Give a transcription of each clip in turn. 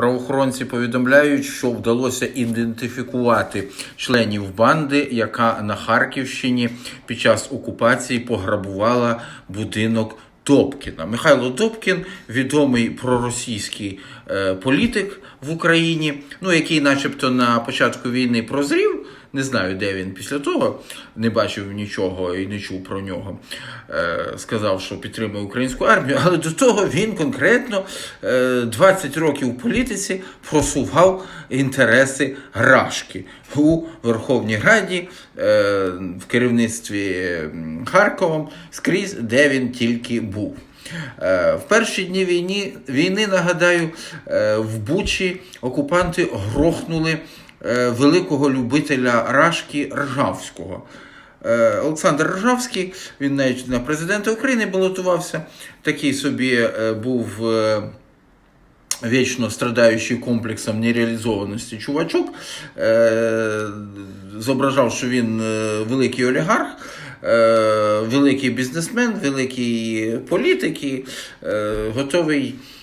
Правоохоронці повідомляють, що вдалося ідентифікувати членів банди, яка на Харківщині під час окупації пограбувала будинок Добкіна. Михайло Добкін, відомий проросійський е, політик в Україні, ну який, начебто, на початку війни прозрів. Не знаю, де він після того не бачив нічого і не чув про нього. Е, сказав, що підтримує українську армію, але до того він конкретно е, 20 років у політиці просував інтереси Рашки у Верховній Раді, е, в керівництві Харковом, скрізь, де він тільки був. Е, В перші дні війни, війни, нагадаю, е, в Бучі окупанти грохнули е, великого любителя Рашки Ржавського. Е, Олександр Ржавський, він навіть на президента України балотувався. Такий собі е, був е, вічно страдаючий комплексом нереалізованості чувачок. Е, Зображав, що він е, великий олігарх, е, великий бізнесмен, великий політик і е, готовий е,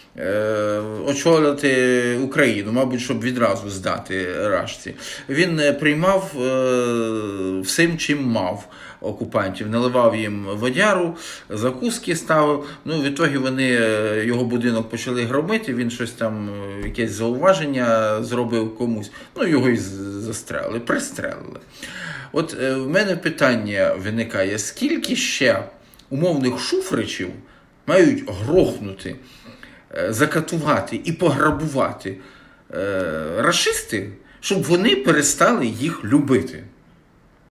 очолити Україну, мабуть, щоб відразу здати Рашці. Він е, приймав е, всім, чим мав окупантів, наливав їм водяру, закуски ставив. Ну, в ітогі вони е, його будинок почали громити, він щось там, е, якесь зауваження зробив комусь. Ну, його і застрелили, пристрелили. От е, в мене питання виникає: скільки ще умовних шуфричів мають грохнути, е, закатувати і пограбувати е, рашисти, щоб вони перестали їх любити?